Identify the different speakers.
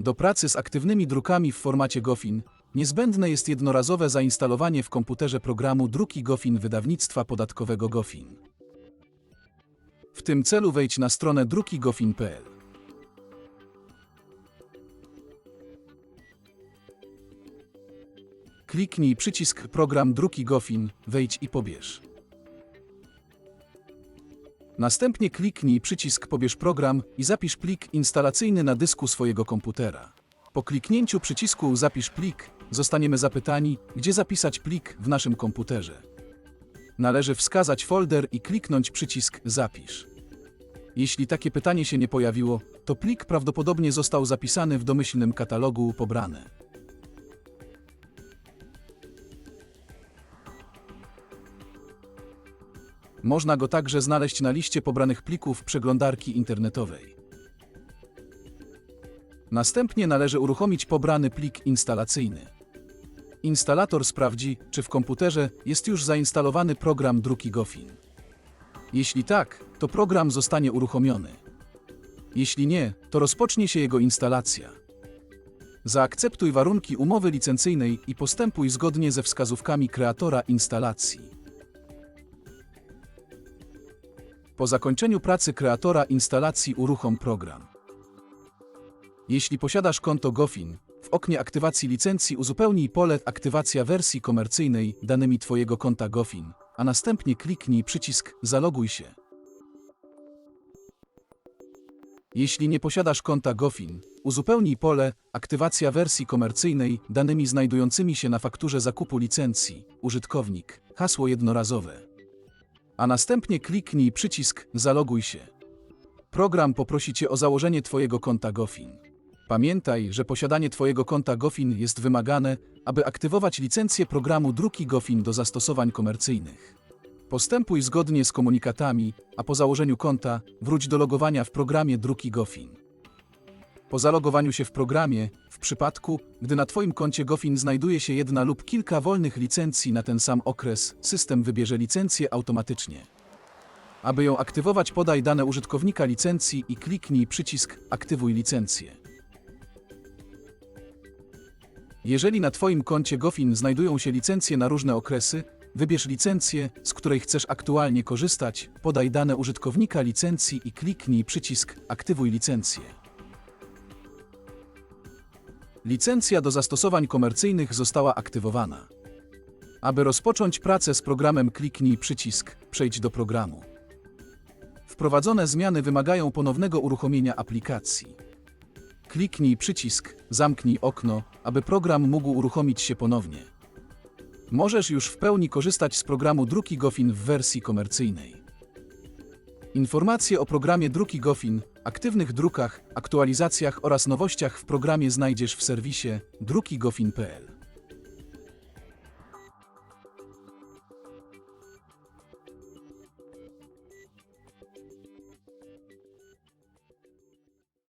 Speaker 1: Do pracy z aktywnymi drukami w formacie GOFIN niezbędne jest jednorazowe zainstalowanie w komputerze programu Druki GOFIN wydawnictwa podatkowego GOFIN. W tym celu wejdź na stronę drukigofin.pl. Kliknij przycisk Program Druki GOFIN, wejdź i pobierz. Następnie kliknij przycisk Pobierz program i zapisz plik instalacyjny na dysku swojego komputera. Po kliknięciu przycisku Zapisz plik zostaniemy zapytani, gdzie zapisać plik w naszym komputerze. Należy wskazać folder i kliknąć przycisk Zapisz. Jeśli takie pytanie się nie pojawiło, to plik prawdopodobnie został zapisany w domyślnym katalogu pobrane. Można go także znaleźć na liście pobranych plików przeglądarki internetowej. Następnie należy uruchomić pobrany plik instalacyjny. Instalator sprawdzi, czy w komputerze jest już zainstalowany program druki GOFIN. Jeśli tak, to program zostanie uruchomiony. Jeśli nie, to rozpocznie się jego instalacja. Zaakceptuj warunki umowy licencyjnej i postępuj zgodnie ze wskazówkami kreatora instalacji. Po zakończeniu pracy kreatora instalacji uruchom program. Jeśli posiadasz konto GOFIN, w oknie aktywacji licencji uzupełnij pole Aktywacja wersji komercyjnej danymi Twojego konta GOFIN, a następnie kliknij przycisk Zaloguj się. Jeśli nie posiadasz konta GOFIN, uzupełnij pole Aktywacja wersji komercyjnej danymi znajdującymi się na fakturze zakupu licencji, użytkownik, hasło jednorazowe. A następnie kliknij przycisk Zaloguj się. Program poprosi Cię o założenie Twojego konta GOFIN. Pamiętaj, że posiadanie Twojego konta GOFIN jest wymagane, aby aktywować licencję programu Druki GOFIN do zastosowań komercyjnych. Postępuj zgodnie z komunikatami, a po założeniu konta wróć do logowania w programie Druki GOFIN. Po zalogowaniu się w programie, w przypadku, gdy na Twoim koncie GOFIN znajduje się jedna lub kilka wolnych licencji na ten sam okres, system wybierze licencję automatycznie. Aby ją aktywować, podaj dane użytkownika licencji i kliknij przycisk Aktywuj licencję. Jeżeli na Twoim koncie GOFIN znajdują się licencje na różne okresy, wybierz licencję, z której chcesz aktualnie korzystać, podaj dane użytkownika licencji i kliknij przycisk Aktywuj licencję. Licencja do zastosowań komercyjnych została aktywowana. Aby rozpocząć pracę z programem, kliknij przycisk Przejdź do programu. Wprowadzone zmiany wymagają ponownego uruchomienia aplikacji. Kliknij przycisk Zamknij okno, aby program mógł uruchomić się ponownie. Możesz już w pełni korzystać z programu Druki GOFIN w wersji komercyjnej. Informacje o programie Druki GOFIN, aktywnych drukach, aktualizacjach oraz nowościach w programie znajdziesz w serwisie drukigofin.pl.